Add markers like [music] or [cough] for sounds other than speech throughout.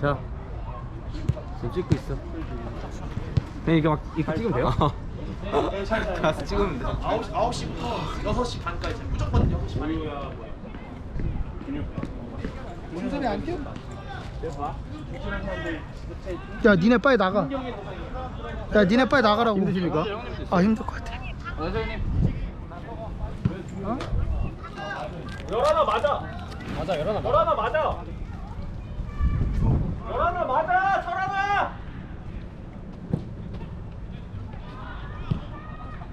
자 지금 찍고 있어. 그냥 이게 막 이렇게 찍으면 돼요? 가서 찍으면 돼. 9시, 9시부터 6시 반까지. 무조건 6시 반에. 준섭이 안 뛰어? 야 니네 빨리 나가. 야 니네 빨리 나가라고. 힘드십니까? 아 힘들 것 같아 열하나 맞아. 맞아 열하나 열하나 맞아 열하나 맞아 철하나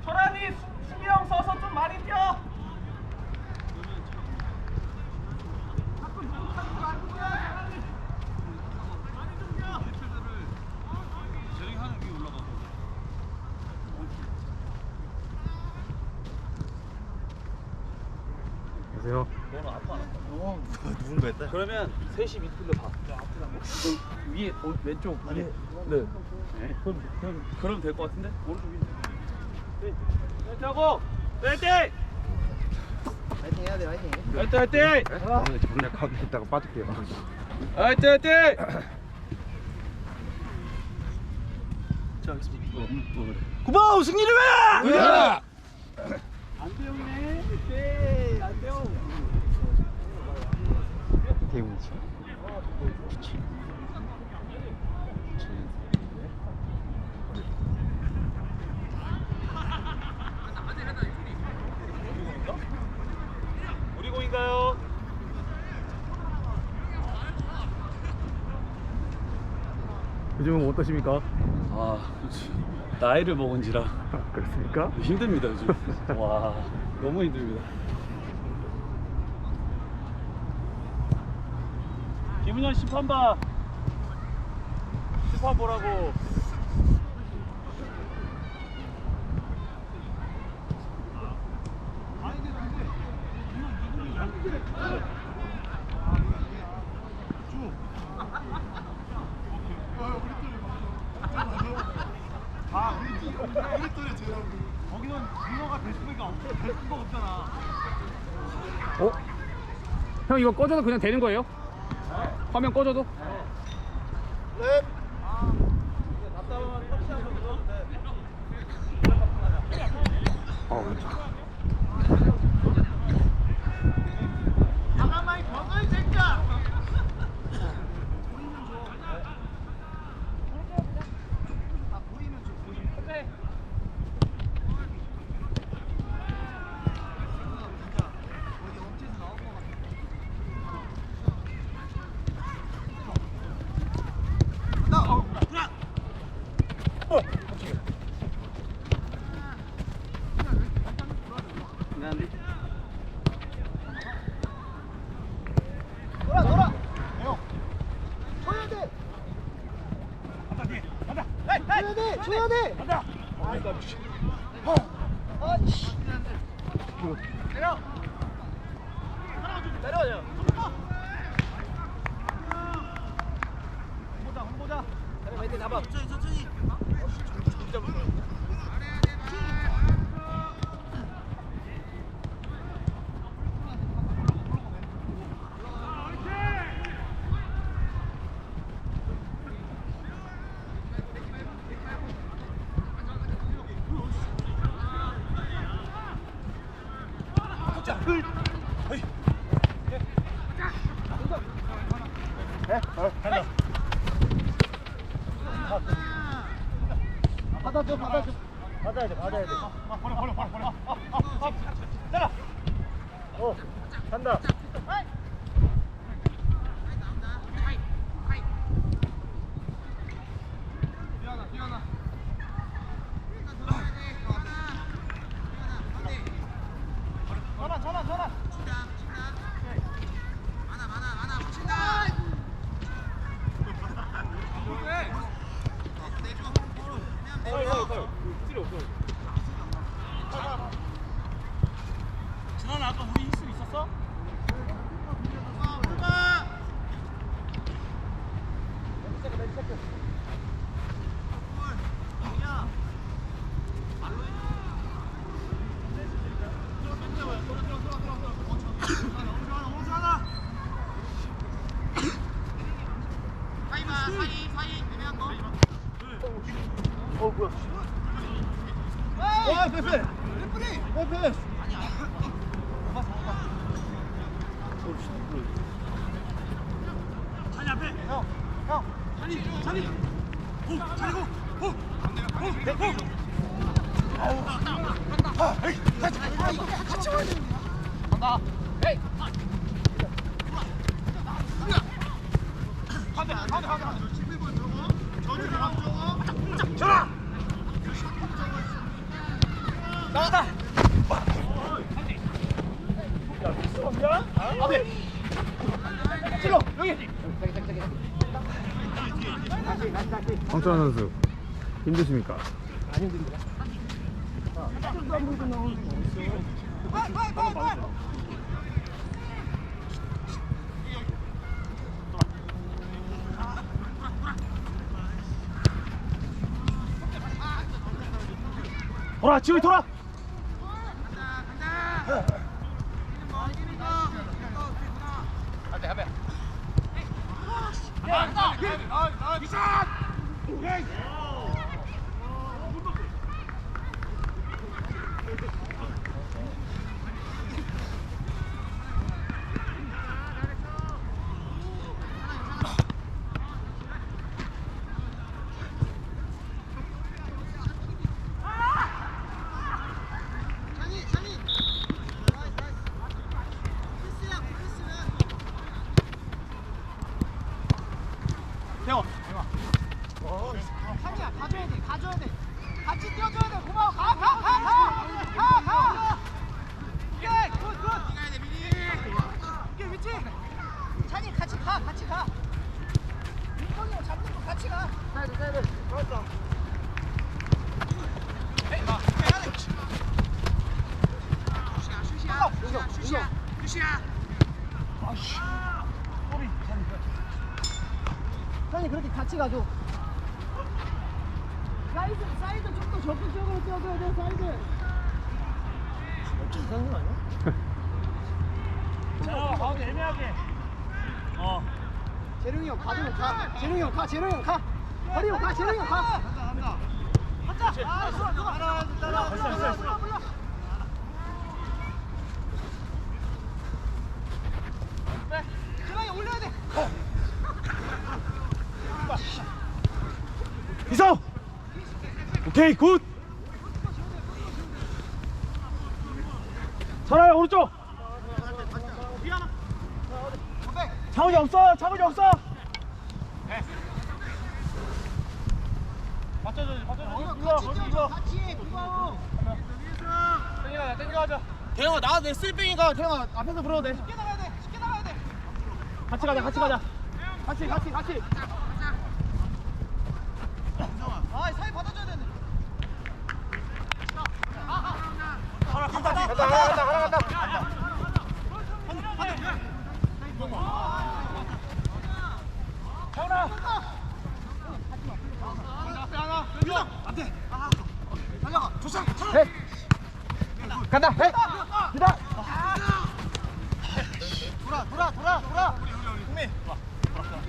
철하니 수비형 서서 좀 많이 뛰어 안녕하세요. 누군가 했다? 그러면 3시 밑으로 봐 위에 어, 왼쪽 아니 네. 그럼, 그럼, 그럼 될 것 같은데? 오른쪽인데 화이팅하고! 화이팅! 파이팅 해야 돼 파이팅. 화이팅 화이팅! 오늘 존나 가게 있다가 빠질게요. 화이팅 화이팅! 구바우 승리를 왜! 야! 안대용이네 네! 안 대웅이지 우리 공인가요? 요즘은 어떠십니까? 아, 그렇지. 나이를 먹은지라 그렇습니까? 힘듭니다 요즘. [laughs] 와, 너무 힘듭니다. 김은현 심판 봐 심판 보라고 어? 형 이거 꺼져도 그냥 되는 거예요? 화면 꺼져도? 돌아 돌아 줘야 돼 줘야 돼 줘야 돼 간다 아이씨 내려 내려요 보자 보자 천천히 천천히 받아줘 받아줘 받아야 돼 받아야 돼 버려 버려 버려 버려 내려 어 간다 전환 전환 전환 준환아 아까 우리 힐수 있었어? 자리 앞에. 형, 형. 자리, 자리. 호, 자리 호, 호. 호, 네, 호. 아우. 아, 에이, 같이. 아, 이거 같이 와야 되는데. 간다. 에이. 가운데, 가운데, 가운데. 11번 저거. 저리 저거. 저라. 나왔다. 황철환 선수 힘드십니까? 돌아 지우이 돌아 상이야 가줘야 돼 가줘야 돼 같이 뛰어줘야 돼 고마워 가 가 가 가 가가 오케이 굿굿 이게 위치 찬이 같이 가 같이 가 민건이 형 잡는 거 같이 가 사이드 사이드 좋았어 찬이 그렇게 같이 가줘 사이드 사이드 좀 더 적극적으로 뛰어줘야 돼 사이드 이상한 거 아니야? 자 가운데 애매하게 어 재룡이 형 가주면 가 재룡이 형 가 재룡이 형가 허리 형가 재룡이 형 가 간다 간다 간다 아 따라 따라 됐어, 됐어. 불러 그래 재룡이 올려야 돼 이성 오케이 굿. 설아야 오른쪽. 장훈이 없어 장훈이 없어. 받쳐줘 받쳐줘 땡겨가자 땡겨가자 대영아 나내 쓸뱅이가 대영아 앞에서 불어도 돼. 쉽게 나가야 돼 쉽게 나가야 돼. 같이 가자 같이 가자. 같이 같이 같이 아 사이 받아줘야 되는데 간다 간다 간다 간다 태훈아 간다. 해 기다. 돌아 돌아 돌아 돌아.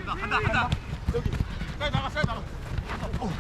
간다 간다. 여기. 빨리 나가 빨리 나가